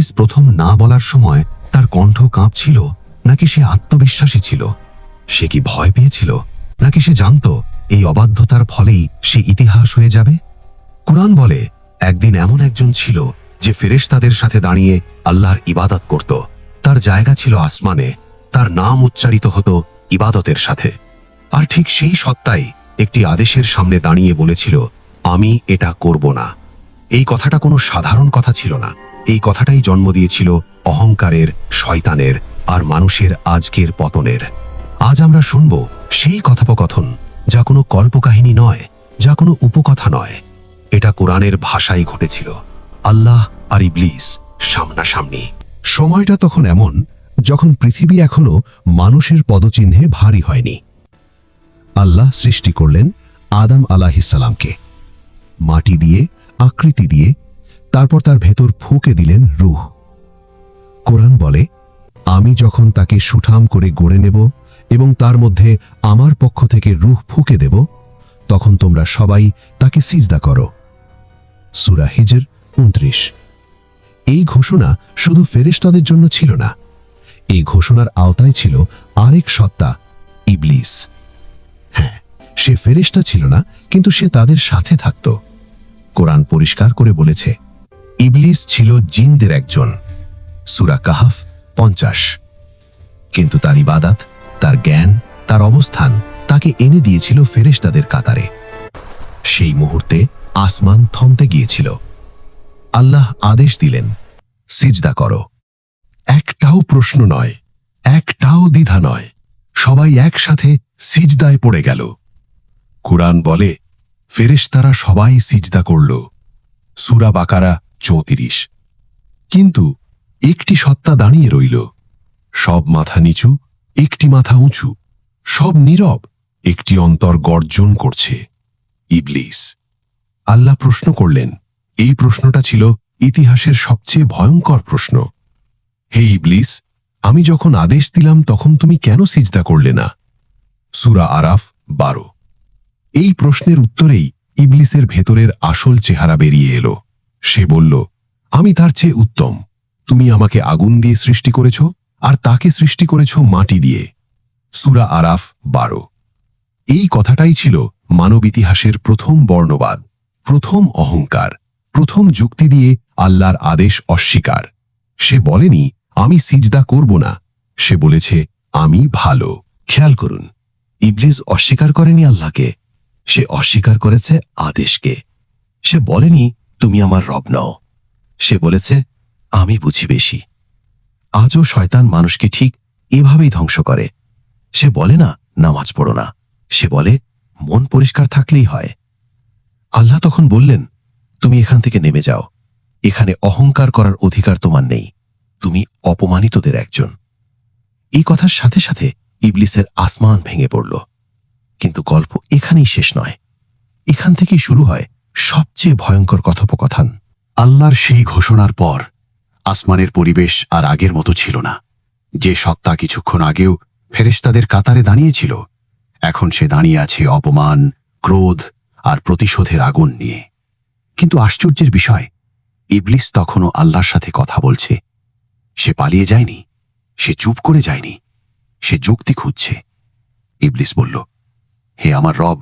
ইবলিস প্রথম না বলার সময় তার কণ্ঠ কাঁপছিল, নাকি সে আত্মবিশ্বাসী ছিল? সে কি ভয় পেয়েছিল? নাকি সে জানত এই অবাধ্যতার ফলেই সে ইতিহাস হয়ে যাবে? কুরআন বলে, একদিন এমন একজন ছিল যে ফেরেশতাদের সাথে দাঁড়িয়ে আল্লাহর ইবাদত করত। তার জায়গা ছিল আসমানে, তার নাম উচ্চারিত হতো ইবাদতের সাথে। আর ঠিক সেই সত্তাই একটি আদেশের সামনে দাঁড়িয়ে বলেছিল, আমি এটা করব না। এই কথাটা কোনো সাধারণ কথা ছিল না। এই কথাটাই জন্ম দিয়েছিল অহংকারের, শয়তানের আর মানুষের আজকের পতনের। আজ আমরা শুনব সেই কথোপকথন, যা কোনো কল্পকাহিনী নয়, যা কোনো উপকথা নয়। এটা কোরআনের ভাষায় ঘটেছিল। আল্লাহ আর ইবলিস সামনাসামনি। সময়টা তখন এমন, যখন পৃথিবী এখনও মানুষের পদচিহ্নে ভারী হয়নি। আল্লাহ সৃষ্টি করলেন আদাম আলাহিসাল্লামকে মাটি দিয়ে, আকৃতি দিয়ে তারপর তার ভেতর ফুঁকে দিলেন রুহ। কোরআন বলে, আমি যখন তাকে সুঠাম করে গড়ে নেব এবং তার মধ্যে আমার পক্ষ থেকে রুহ ফুঁকে দেব, তখন তোমরা সবাই তাকে সিজদা করো। সুরা হিজর উনত্রিশ। এই ঘোষণা শুধু ফেরেশতাদের জন্য ছিল না, এই ঘোষণার আওতায় ছিল আরেক সত্তা, ইবলিস। হ্যাঁ সে ফেরেশতা ছিল না, কিন্তু সে তাদের সাথে থাকত। কোরআন পরিষ্কার করে বলেছে ইবলিস ছিল জিনদের একজন। সুরা কাহাফ পঞ্চাশ। কিন্তু তার ইবাদাত, তার জ্ঞান, তার অবস্থান তাকে এনে দিয়েছিল ফেরেশতাদের কাতারে। সেই মুহূর্তে আসমান থমতে গিয়েছিল। আল্লাহ আদেশ দিলেন, সিজদা করো। একটাও প্রশ্ন নয়, একটাও দ্বিধা নয়, সবাই একসাথে সিজদায় পড়ে গেল। কুরআন বলে, ফেরেশতারা সবাই সিজদা করল। সুরা বাকারা চৌত্রিশ। কিন্তু একটি সত্তা দাঁড়িয়ে রইল। সব মাথা নিচু, একটি মাথা উঁচু। সব নীরব, একটি অন্তর গর্জন করছে। ইবলিস। আল্লাহ প্রশ্ন করলেন, এই প্রশ্নটা ছিল ইতিহাসের সবচেয়ে ভয়ঙ্কর প্রশ্ন। হে ইবলিস, আমি যখন আদেশ দিলাম তখন তুমি কেন সিজদা করলে না? সুরা আরাফ বারো। এই প্রশ্নের উত্তরেই ইবলিসের ভেতরের আসল চেহারা বেরিয়ে এলো। সে বলল, আমি তার চেয়ে উত্তম। তুমি আমাকে আগুন দিয়ে সৃষ্টি করেছ আর তাকে সৃষ্টি করেছ মাটি দিয়ে। সুরা আরাফ বারো। এই কথাটাই ছিল মানব ইতিহাসের প্রথম বর্ণবাদ, প্রথম অহংকার, প্রথম যুক্তি দিয়ে আল্লাহর আদেশ অস্বীকার। সে বলেনি, আমি সিজদা করব না। সে বলেছে, আমি ভালো। খেয়াল করুন, ইবলিস অস্বীকার করেনি আল্লাহকে, সে অস্বীকার করেছে আদেশকে। সে বলেনি তুমি আমার রব নও। সে বলেছে, আমি বুঝি বেশি। আজও শয়তান মানুষকে ঠিক এভাবেই ধ্বংস করে। সে বলে না, নামাজ পড়ো না। সে বলে, মন পরিষ্কার থাকলেই হয়। আল্লাহ তখন বললেন, তুমি এখান থেকে নেমে যাও। এখানে অহংকার করার অধিকার তোমার নেই। তুমি অপমানিতদের একজন। এই কথার সাথে সাথে ইবলিসের আসমান ভেঙে পড়ল। কিন্তু গল্প এখানেই শেষ নয়। এখান থেকেই শুরু হয় সবচেয়ে ভয়ঙ্কর কথোপকথন। আল্লাহর সেই ঘোষণার পর আসমানের পরিবেশ আর আগের মতো ছিল না। যে সত্তা কিছুক্ষণ আগেও ফেরেশতাদের কাতারে দাঁড়িয়েছিল, এখন সে দাঁড়িয়ে আছে অপমান, ক্রোধ আর প্রতিশোধের আগুন নিয়ে। কিন্তু আশ্চর্যের বিষয়, ইবলিস তখনও আল্লাহর সাথে কথা বলছে। সে পালিয়ে যায়নি, সে চুপ করে যায়নি, সে যুক্তি খুঁজছে। ইবলিস বলল, হে আমার রব,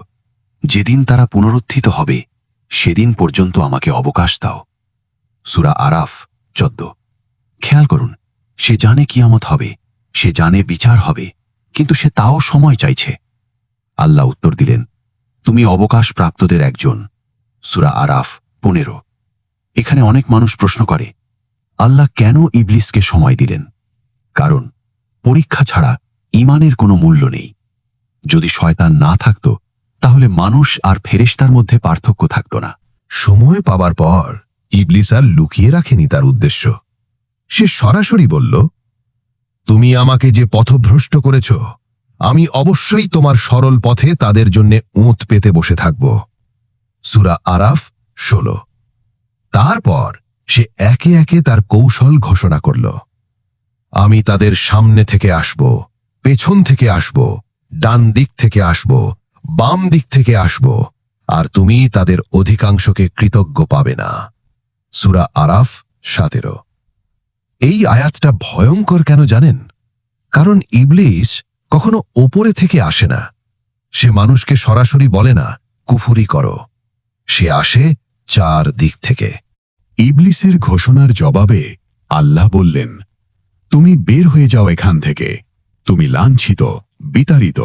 যেদিন তারা পুনরুত্থিত হবে সেদিন পর্যন্ত আমাকে অবকাশ দাও। সুরা আরাফ, চোদ্দ। খেয়াল করুন, সে জানে কিয়ামত হবে, সে জানে বিচার হবে, কিন্তু সে তাও সময় চাইছে। আল্লাহ উত্তর দিলেন, তুমি অবকাশ প্রাপ্তদের একজন। সুরা আরাফ, পনেরো। এখানে অনেক মানুষ প্রশ্ন করে, আল্লাহ কেন ইবলিসকে সময় দিলেন? কারণ, পরীক্ষা ছাড়া ইমানের কোনো মূল্য নেই। যদি শয়তান না থাকত তাহলে মানুষ আর ফেরেস্তার মধ্যে পার্থক্য থাকত না। সময় পাবার পর ইবলিস আর লুকিয়ে রাখেনি তার উদ্দেশ্য। সে সরাসরি বলল, তুমি আমাকে যে পথভ্রষ্ট করেছ, আমি অবশ্যই তোমার সরল পথে তাদের জন্য ওঁত পেতে বসে থাকব। সুরা আরাফ ষোলো। তারপর সে একে একে তার কৌশল ঘোষণা করল। আমি তাদের সামনে থেকে আসব, পেছন থেকে আসব, ডান দিক থেকে আসব বাম দিক থেকে আসব, আর তুমি তাদের অধিকাংশকে কৃতজ্ঞ পাবে না। সুরা আরাফ সাতেরো। এই আয়াতটা ভয়ঙ্কর কেন জানেন? কারণ ইবলিস কখনো ওপরে থেকে আসে না। সে মানুষকে সরাসরি বলে না, কুফুরি করো। সে আসে চার দিক থেকে। ইবলিসের ঘোষণার জবাবে আল্লাহ বললেন, তুমি বের হয়ে যাও এখান থেকে। তুমি লাঞ্ছিত, বিতাড়িত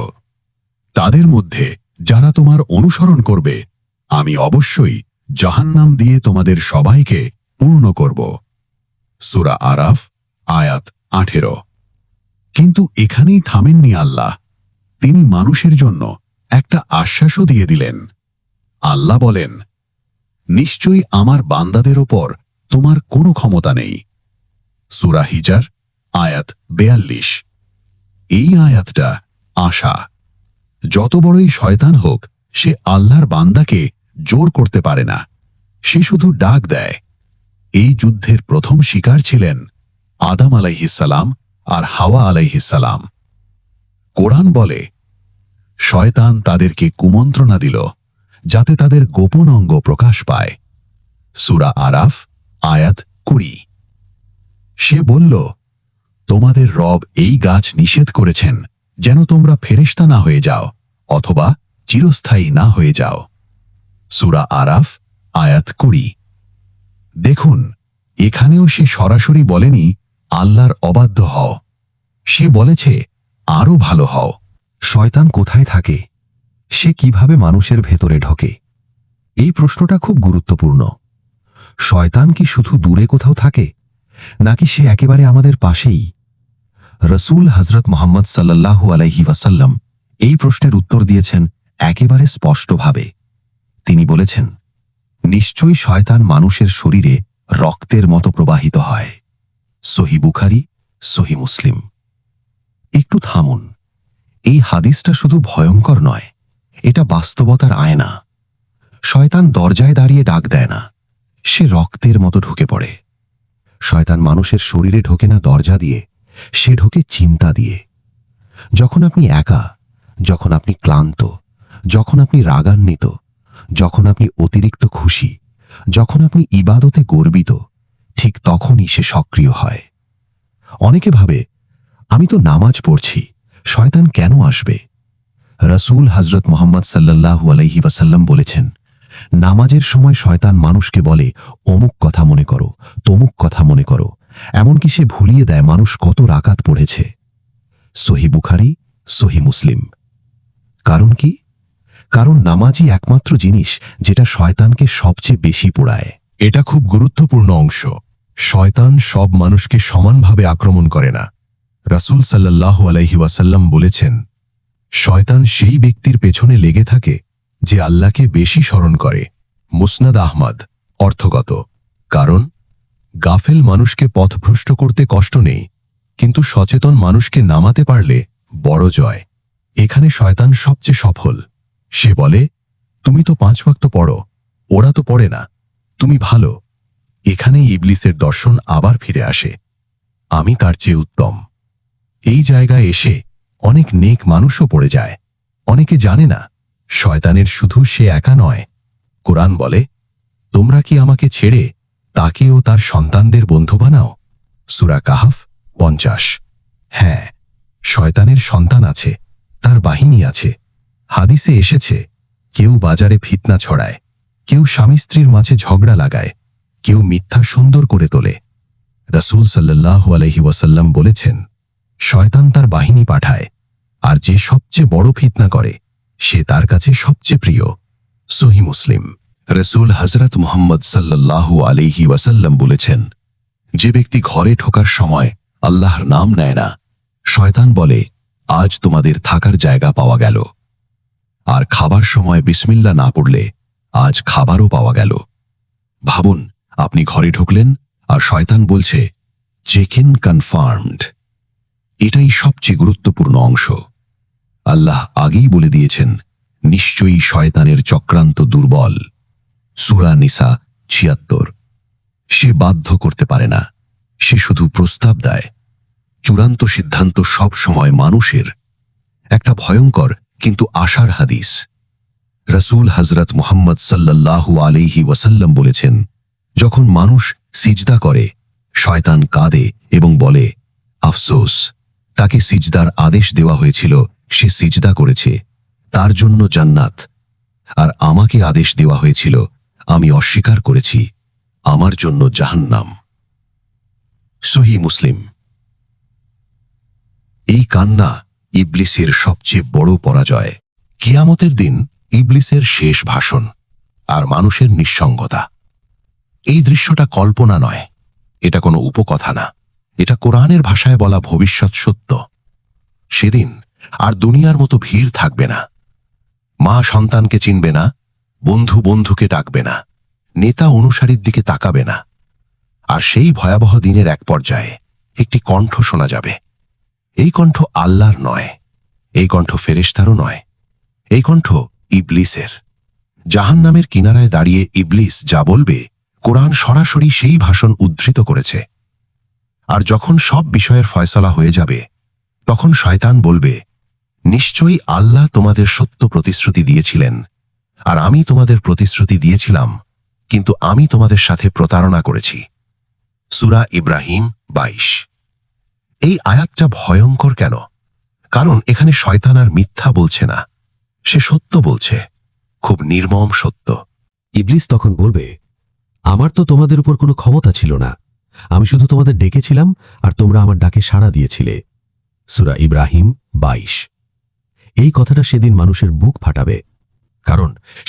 তাদের মধ্যে যারা তোমার অনুসরণ করবে, আমি অবশ্যই জাহান্নাম দিয়ে তোমাদের সবাইকে পূর্ণ করব। সুরা আরাফ, আয়াত আঠেরো। কিন্তু এখানেই থামেননি আল্লাহ। তিনি মানুষের জন্য একটা আশ্বাসও দিয়ে দিলেন। আল্লাহ বলেন, নিশ্চয়ই আমার বান্দাদের ওপর তোমার কোনো ক্ষমতা নেই। সুরা হিজার, আয়াত বেয়াল্লিশ। এই আয়াতটা আশা। যত বড়ই শয়তান হোক, সে আল্লাহর বান্দাকে জোর করতে পারে না। সে শুধু ডাক দেয়। এই যুদ্ধের প্রথম শিকার ছিলেন আদাম আলাইহিসালাম আর হাওয়া আলাইহিসালাম কোরআন বলে, শয়তান তাদেরকে কুমন্ত্রণা দিল যাতে তাদের গোপন অঙ্গ প্রকাশ পায়। সুরা আরাফ, আয়াত কুড়ি। সে বলল, তোমাদের রব এই গাছ নিষেধ করেছেন যেন তোমরা ফেরেশতা না হয়ে যাও অথবা চিরস্থায়ী না হয়ে যাও। সুরা আরাফ, আয়াত কুড়ি। দেখুন, এখানেও সে সরাসরি বলেনি, আল্লাহর অবাধ্য হও। সে বলেছে, আরও ভালো হও। শয়তান কোথায় থাকে? সে কীভাবে মানুষের ভেতরে ঢোকে? এই প্রশ্নটা খুব গুরুত্বপূর্ণ। শয়তান কি শুধু দূরে কোথাও থাকে? নাকি সে একেবারে আমাদের পাশেই? রসুল হজরত মোহাম্মদ সাল্লাল্লাহু আলাইহি ওয়াসাল্লাম এই প্রশ্নের উত্তর দিয়েছেন একেবারে স্পষ্টভাবে। তিনি বলেছেন, নিশ্চয়ই শয়তান মানুষের শরীরে রক্তের মতো প্রবাহিত হয়। সহি বুখারি, সহি মুসলিম। একটু থামুন। এই হাদিসটা শুধু ভয়ঙ্কর নয়, এটা বাস্তবতার আয়না। শয়তান দরজায় দাঁড়িয়ে ডাক দেয় না, সে রক্তের মতো ঢুকে পড়ে। শয়তান মানুষের শরীরে ঢোকে না দরজা দিয়ে সে ঢোকে চিন্তা দিয়ে। যখন আপনি একা, যখন আপনি ক্লান্ত, যখন আপনি রাগান্বিত, যখন আপনি অতিরিক্ত খুশি, যখন আপনি ইবাদতে গর্বিত, ঠিক তখনই সে সক্রিয় হয়। অনেকে ভাবে, আমি তো নামাজ পড়ছি, শয়তান কেন আসবে? রসুল হজরত মোহাম্মদ সাল্লাল্লাহু আলাইহি ওয়াসাল্লাম বলেছেন, নামাজের সময় শয়তান মানুষকে বলে, অমুক কথা মনে করো, তমুক কথা মনে করো এমনকি সে ভুলিয়ে দেয় মানুষ কত রাকাত পড়েছে। সহি বুখারি, সহি মুসলিম। কারণ কি? কারণ নামাজই একমাত্র জিনিস যেটা শয়তানকে সবচেয়ে বেশি পোড়ায়। এটা খুব গুরুত্বপূর্ণ অংশ। শয়তান সব মানুষকে সমানভাবে আক্রমণ করে না। রাসূল সাল্লাল্লাহু আলাইহি ওয়াসাল্লাম বলেছেন, শয়তান সেই ব্যক্তির পেছনে লেগে থাকে যে আল্লাহকে বেশি স্মরণ করে। মুসনাদ আহমদ, অর্থগত। কারণ গাফেল মানুষকে পথভ্রষ্ট করতে কষ্ট নেই, কিন্তু সচেতন মানুষকে নামাতে পারলে বড় জয়। এখানে শয়তান সবচেয়ে সফল। সে বলে, তুমি তো পাঁচ ওয়াক্ত পড়ো, ওরা তো পড়ে না। তুমি ভালো। এখানেই ইবলিসের দর্শন আবার ফিরে আসে। আমি তার চেয়ে উত্তম। এই জায়গায় এসে অনেক নেক মানুষও পড়ে যায়। অনেকে জানে না, শয়তানের শুধু সে একা নয়। কোরআন বলে, তোমরা কি আমাকে ছেড়ে তাকেও তার সন্তানদের বন্ধু বানাও। সুরা কাহাফ, পঞ্চাশ। হ্যাঁ শয়তানের সন্তান আছে, তার বাহিনী আছে। হাদিসে এসেছে, কেউ বাজারে ফিতনা ছড়ায়, কেউ স্বামী স্ত্রীর মাঝে ঝগড়া লাগায়, কেউ মিথ্যা সুন্দর করে তোলে। রসুল সাল্লাহ আলহি ওয়াসাল্লাম বলেছেন, শয়তান তার বাহিনী পাঠায়, আর যে সবচেয়ে বড় ফিতনা করে, সে তার কাছে সবচেয়ে প্রিয়। সহি মুসলিম। রসুল হজরত মোহাম্মদ সাল্লাল্লাহু আলিহি ওয়াসাল্লাম বলেছেন, যে ব্যক্তি ঘরে ঢোকার সময় আল্লাহর নাম নেয় না, শয়তান বলে, আজ তোমাদের থাকার জায়গা পাওয়া গেল। আর খাবার সময় বিসমিল্লা না পড়লে, আজ খাবারও পাওয়া গেল। ভাবুন, আপনি ঘরে ঢুকলেন আর শয়তান বলছে চেক ইন কনফার্মড। এটাই সবচেয়ে গুরুত্বপূর্ণ অংশ। আল্লাহ আগেই বলে দিয়েছেন, নিশ্চয়ই শয়তানের চক্রান্ত দুর্বল। সুরা নিসা ছিয়াত্তর। সে বাধ্য করতে পারে না। সে শুধু প্রস্তাব দেয়। চূড়ান্ত সিদ্ধান্ত সব সময় মানুষের। একটা ভয়ঙ্কর কিন্তু আশার হাদিস। রসুল হজরত মুহাম্মদ সাল্লাল্লাহু আলাইহি ওয়াসাল্লাম বলেছেন, যখন মানুষ সিজদা করে, শয়তান কাঁদে এবং বলে, আফসোস, তাকে সিজদার আদেশ দেওয়া হয়েছিল, সে সিজদা করেছে, তার জন্য জান্নাত। আর আমাকে আদেশ দেওয়া হয়েছিল আমি অস্বীকার করেছি, আমার জন্য জাহান্নাম। সহি মুসলিম, এই কান্না ইবলিসের সবচেয়ে বড় পরাজয়। কিয়ামতের দিন ইবলিসের শেষ ভাষণ আর মানুষের নিঃসঙ্গতা। এই দৃশ্যটা কল্পনা নয়, এটা কোনো উপকথা না। এটা কোরআনের ভাষায় বলা ভবিষ্যৎ সত্য। সেদিন আর দুনিয়ার মতো ভিড় থাকবে না। মা সন্তানকে চিনবে না বন্ধু বন্ধুকে ডাকবে না, নেতা অনুসারীর দিকে তাকাবে না। আর সেই ভয়াবহ দিনের এক পর্যায়ে একটি কণ্ঠ শোনা যাবে। এই কণ্ঠ আল্লাহর নয়, এই কণ্ঠ ফেরেশতারও নয়, এই কণ্ঠ ইবলিসের। জাহান্নামের কিনারায় দাঁড়িয়ে ইবলিস যা বলবে, কোরআন সরাসরি সেই ভাষণ উদ্ধৃত করেছে। আর যখন সব বিষয়ের ফয়সলা হয়ে যাবে, তখন শয়তান বলবে, নিশ্চয়ই আল্লাহ তোমাদের সত্য প্রতিশ্রুতি দিয়েছিলেন আর আমি তোমাদের প্রতিশ্রুতি দিয়েছিলাম, কিন্তু আমি তোমাদের সাথে প্রতারণা করেছি। সুরা ইব্রাহিম বাইশ। এই আয়াতটা ভয়ঙ্কর কেন? কারণ এখানে শয়তান আর মিথ্যা বলছে না। সে সত্য বলছে। খুব নির্মম সত্য। ইবলিস তখন বলবে, আমার তো তোমাদের উপর কোনো ক্ষমতা ছিল না। আমি শুধু তোমাদের ডেকেছিলাম আর তোমরা আমার ডাকে সাড়া দিয়েছিলে। সুরা ইব্রাহিম বাইশ। এই কথাটা সেদিন মানুষের বুক ফাটাবে।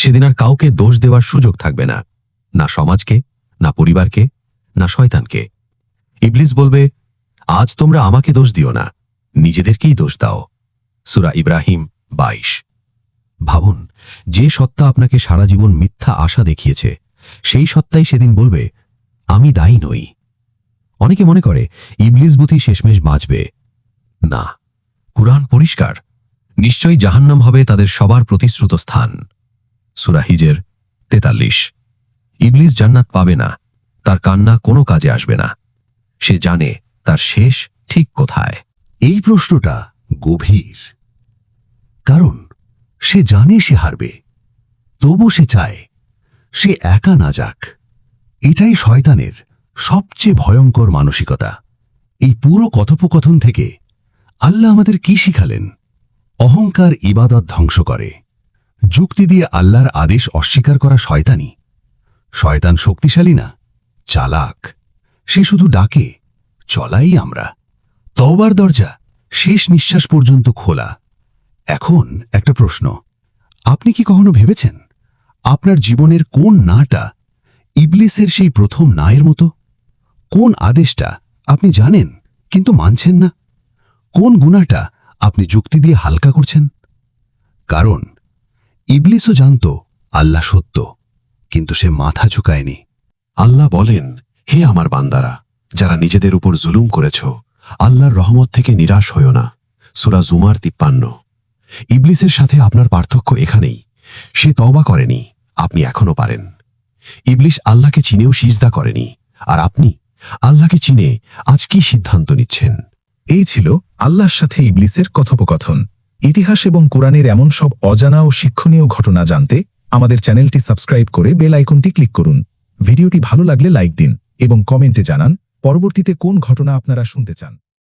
সেদিন আর কাউকে দোষ দেওয়ার সুযোগ থাকবে না না সমাজকে, না পরিবারকে, না শয়তানকে। ইবলিস বলবে, আজ তোমরা আমাকে দোষ দিও না, নিজেদেরকেই দোষ দাও। সুরা ইব্রাহিম বাইশ। ভাবুন, যে সত্তা আপনাকে সারা জীবন মিথ্যা আশা দেখিয়েছে, সেই সত্তাই সেদিন বলবে, আমি দায়ী নই। অনেকে মনে করে, ইবলিস বুথি শেষমেশ বাঁচবে। না, কুরআন পরিষ্কার। নিশ্চয়ই জাহান্নাম হবে তাদের সবার প্রতিশ্রুত স্থান। সুরাহিজের তেতাল্লিশ। ইবলিস জান্নাত পাবে না, তার কান্না কোনো কাজে আসবে না। সে জানে তার শেষ ঠিক কোথায়। এই প্রশ্নটা গভীর, কারণ সে জানে সে হারবে, তবু সে চায় সে একা না যাক। এটাই শয়তানের সবচেয়ে ভয়ঙ্কর মানসিকতা। এই পুরো কথোপকথন থেকে আল্লাহ আমাদের কি শিখালেন? অহংকার ইবাদত ধ্বংস করে। যুক্তি দিয়ে আল্লাহর আদেশ অস্বীকার করা শয়তানি। শয়তান শক্তিশালী না, চালাক। সে শুধু ডাকে, চলাই আমরা। তওবার দরজা শেষ নিঃশ্বাস পর্যন্ত খোলা। এখন একটা প্রশ্ন, আপনি কি কখনো ভেবেছেন আপনার জীবনের কোন নাটা ইবলিসের সেই প্রথম নায়ের মতো? কোন আদেশটা আপনি জানেন কিন্তু মানছেন না? কোন গুণাটা আপনি যুক্তি দিয়ে হালকা করছেন? কারণ ইবলিসও জানত আল্লাহ সত্য, কিন্তু সে মাথা ঝুঁকায়নি। আল্লাহ বলেন, হে আমার বান্দারা, যারা নিজেদের উপর জুলুম করেছ, আল্লাহর রহমত থেকে নিরাশ হইও না। সুরা জুমার তিপ্পান্ন। ইবলিসের সাথে আপনার পার্থক্য এখানেই। সে তওবা করেনি, আপনি এখনও পারেন। ইবলিস আল্লাহকে চিনেও সিজদা করেনি, আর আপনি আল্লাহকে চিনে আজ কি সিদ্ধান্ত নিচ্ছেন? এই ছিল আল্লাহর সাথে ইবলিসের কথোপকথন। ইতিহাস এবং কোরআনের এমন সব অজানা ও শিক্ষণীয় ঘটনা জানতে আমাদের চ্যানেলটি সাবস্ক্রাইব করে বেল আইকনটি ক্লিক করুন। ভিডিওটি ভালো লাগলে লাইক দিন এবং কমেন্টে জানান পরবর্তীতে কোন ঘটনা আপনারা শুনতে চান।